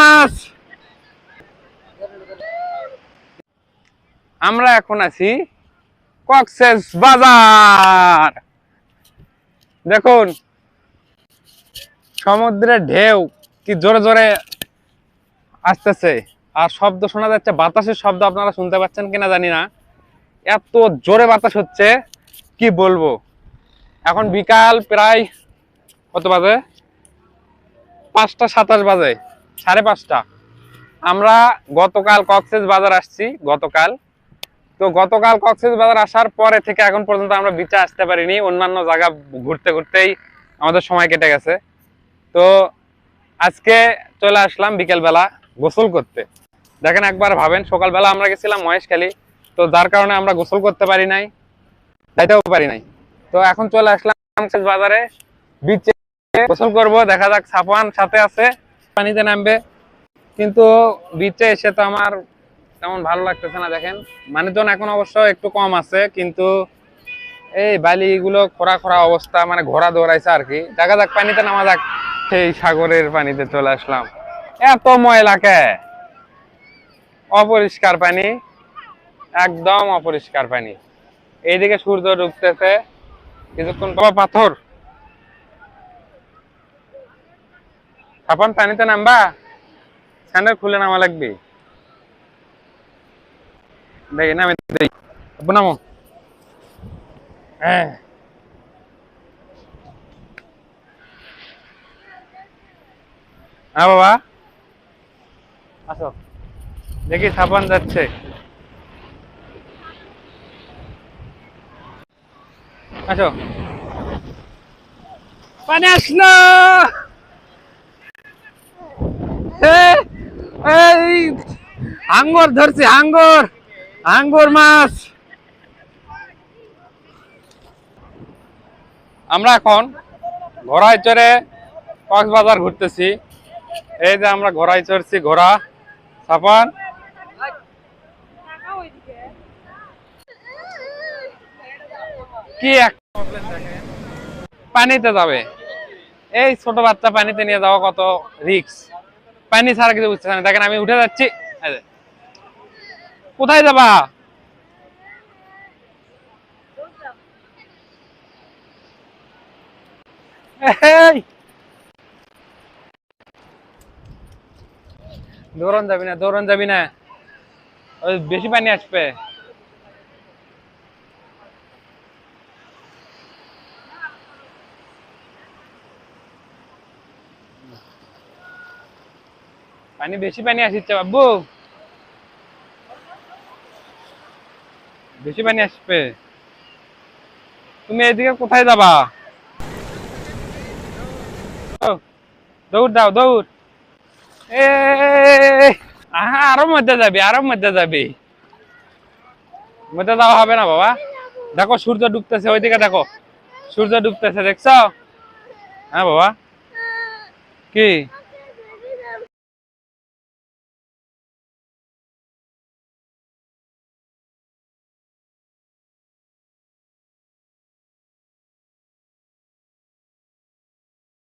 মাছ। আমরা এখন আছি কক্সেস বাজার। দেখুন, সমুদ্রের ঢেউ কি জোরে জোরে আসতেছে। আর শব্দ শোনা যাচ্ছে, বাতাসের শব্দ আপনারা শুনতে পাচ্ছেন কিনা জানি না। এত জোরে বাতাস হচ্ছে, কি বলব? এখন বিকাল প্রায় কত বাজে? পাঁচটা সাতাশ বাজে। সাড়ে পাঁচটা। আমরা গতকাল কক্সেস বাজার আসছি, গতকাল। তো গতকাল কক্সেস বাজার আসার পরে থেকে এখন পর্যন্ত আমরা বিচে আসতে পারিনি। অন্যান্য জায়গা ঘুরতে ঘুরতেই আমাদের সময় কেটে গেছে। তো আজকে চলে আসলাম বিকেলবেলা গোসল করতে। দেখেন একবার ভাবেন, সকালবেলা আমরা গেছিলাম মহেশখালী তো যার কারণে আমরা গোসল করতে পারি নাই, যাইতেও পারি নাই। তো এখন চলে আসলাম বাজারে, বিচে গোসল করব। দেখা যাক সাফওয়ান সাথে আছে। পানিতে নামবে। কিন্তু বিচে এসে তো আমার তেমন ভালো লাগতেছে না, দেখেন। মানুষজন এখন অবশ্য একটু কম আছে, কিন্তু এই বালিগুলো খোরা খোরা অবস্থা মানে ঘোরা দৌড়াইছে আর কি। দেখা যাক, পানিতে নামা যাক। সেই সাগরের পানিতে চলে আসলাম। এত ময়লাকে অপরিষ্কার পানি। একদম অপরিষ্কার পানি। এইদিকে সূর্য ডুবতেছে। কিছুক্ষণ পাথর। খাপান পানিতে নামবা। স্যান্ডেল খুলে নামা লাগবে। দেখি নামে দেই। আব্বু নামো। হ্যাঁ। হ্যাঁ বাবা। আসো। দেখি সাবান যাচ্ছে। আসো। পানি আসলো। এই হাঙ্গর ধরছে মাছ। আমরা এখন ঘোড়ায় চড়ে কক্সবাজার ঘুরতেছি। এই যে আমরা ঘোড়ায় চড়ছি, ঘোড়া। সাপান কি এক পানিতে যাবে। এই ছোট বাচ্চা পানিতে নিয়ে যাওয়া কত রিক্স পানি ছাড়া কিছু বুঝতেছে না। দেখেন আমি উঠে যাচ্ছি। কোথায় যাবা? দৌড়ন যাবি না, দৌড়ন যাবি না। বেশি পানি আসবে। পানি, বেশি পানি আসছে বাবু। বেশি পানি আসবে। তুমি এদিকে কোথায় যাবা? দৌড় দাও, দৌড়। এ, আহা, আরও মধ্যে যাবি, আরও মধ্যে যাবি। মধ্যে যাওয়া হবে না বাবা। দেখো, সূর্য ডুবতেছে, ওইদিকে দেখো। সূর্য ডুবতেছে, দেখছ? হ্যাঁ বাবা। কি?